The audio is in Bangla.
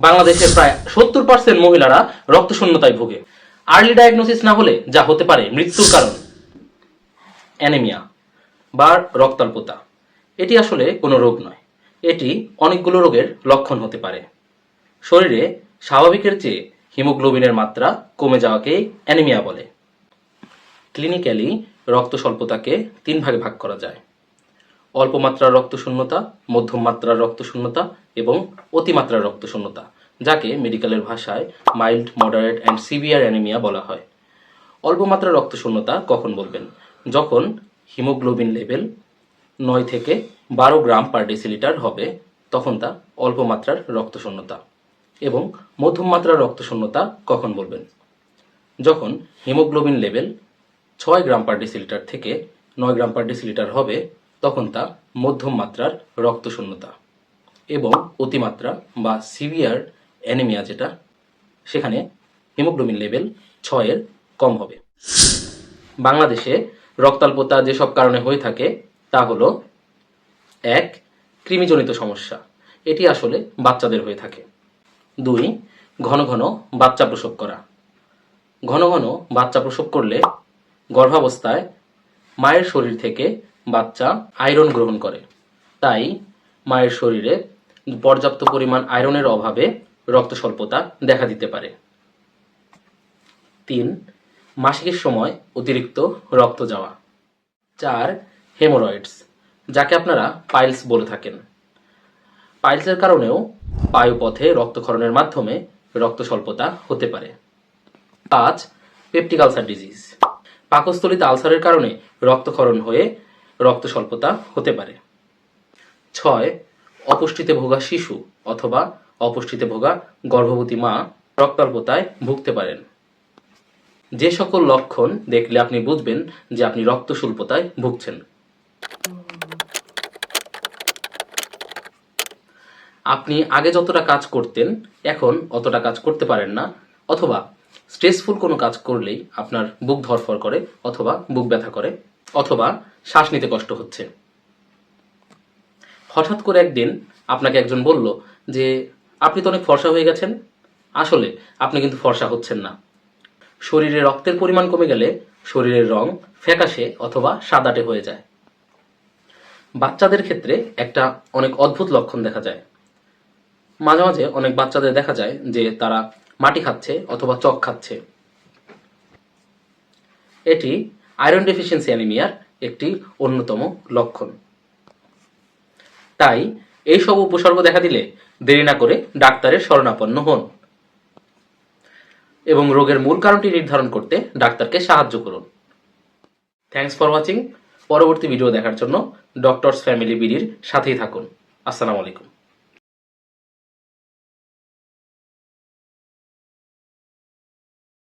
বাংলাদেশের প্রায় সত্তর পার্সেন্ট মহিলারা রক্তশূন্যতায় ভোগে। আর্লি ডায়াগনোসিস না হলে যা হতে পারে মৃত্যুর কারণ। অ্যানেমিয়া বা রক্তাল্পতা। এটি আসলে কোনো রোগ নয়। এটি অনেকগুলো রোগের লক্ষণ হতে পারে। শরীরে স্বাভাবিকের চেয়ে হিমোগ্লোবিনের মাত্রা কমে যাওয়াকে অ্যানিমিয়া বলে। ক্লিনিক্যালি রক্ত স্বল্পতাকে তিন ভাগে ভাগ করা যায়। অল্প মাত্রার রক্তশূন্যতা মধ্যম মাত্রার রক্তশূন্যতা এবং অতিমাত্রার রক্তশূন্যতা, যাকে মেডিকেলের ভাষায় mild, moderate and severe anaemia বলা হয়। অল্প মাত্রার রক্তশূন্যতা কখন বলবেন? যখন হিমোগ্লোবিন লেভেল নয় থেকে বারো গ্রাম পার ডেসিলিটার হবে, তখন তা অল্প মাত্রার রক্তশূন্যতা এবং মধ্যম মাত্রার রক্তশূন্যতা কখন বলবেন? যখন হিমোগ্লোবিন লেভেল ছয় গ্রাম পার ডেসিলিটার থেকে নয় গ্রাম পার ডেসিলিটার হবে তখন তা মধ্যম মাত্রার রক্তশূন্যতা এবং অতিমাত্রা বা সিভিয়ার অ্যানিমিয়া যেটা, সেখানে হিমোগ্লোবিন লেভেল ছয়ের কম হবে। বাংলাদেশে রক্তাল্পতা যেসব কারণে হয়ে থাকে, তা হলো, এক, কৃমিজনিত সমস্যা। এটি আসলে বাচ্চাদের হয়ে থাকে। দুই, ঘন ঘন বাচ্চা প্রসব করা। ঘন ঘন বাচ্চা প্রসব করলে গর্ভাবস্থায় মায়ের শরীর থেকে বাচ্চা আয়রন গ্রহণ করে। তাই মায়ের শরীরে পর্যাপ্ত পরিমাণ আয়রনের অভাবে রক্ত স্বল্পতা দেখা দিতে পারে। তিন, মাসিকের সময় অতিরিক্ত রক্ত যাওয়া। চার, হেমোরয়েডস, যাকে আপনারা পাইলস বলে থাকেন। পাইলসের কারণেও বায়ুপথে রক্তক্ষরণের মাধ্যমে রক্ত স্বল্পতা হতে পারে। পাঁচ, পেপটিক আলসার ডিজিজ। পাকস্থলিতে আলসারের কারণে রক্তক্ষরণ হয়ে রক্ত স্বল্পতা হতে পারে। ছয়, অপুষ্টিতে ভোগা শিশু অথবা অপুষ্টিতে ভোগা গর্ভবতী মা রক্তাল্পতায় ভুগতে পারেন। যে সকল লক্ষণ দেখলে আপনি বুঝবেন যে আপনি রক্ত স্বল্পতায় ভুগছেন। আপনি আগে যতটা কাজ করতেন, এখন অতটা কাজ করতে পারেন না, অথবা স্ট্রেসফুল কোনো কাজ করলেই আপনার বুক ধরফর করে অথবা বুক ব্যথা করে, অথবা শ্বাস নিতে কষ্ট হচ্ছে। হঠাৎ করে একদিন আপনাকে একজন বলল যে, আপনি তো অনেক ফর্সা হয়ে গেছেন। আসলে আপনি কিন্তু ফর্সা হচ্ছেন না। শরীরে রক্তের পরিমাণ কমে গেলে শরীরের রং ফ্যাকাশে অথবা সাদাটে হয়ে যায়। বাচ্চাদের ক্ষেত্রে একটা অনেক অদ্ভুত লক্ষণ দেখা যায়। মাঝে মাঝে অনেক বাচ্চাদের দেখা যায় যে, তারা মাটি খাচ্ছে অথবা চক খাচ্ছে। এটি আয়রন ডেফিসিয়েন্সি অ্যানিমিয়ার একটি অন্যতম লক্ষণ। তাই এই সব উপসর্গ দেখা দিলে দেরি না করে ডাক্তারের শরণাপন্ন হন এবং রোগের মূল কারণটি নির্ধারণ করতে ডাক্তারকে সাহায্য করুন। থ্যাংকস ফর ওয়াচিং পরবর্তী ভিডিও দেখার জন্য ডক্টরস ফ্যামিলি বিডির সাথেই থাকুন। আসসালামু আলাইকুম।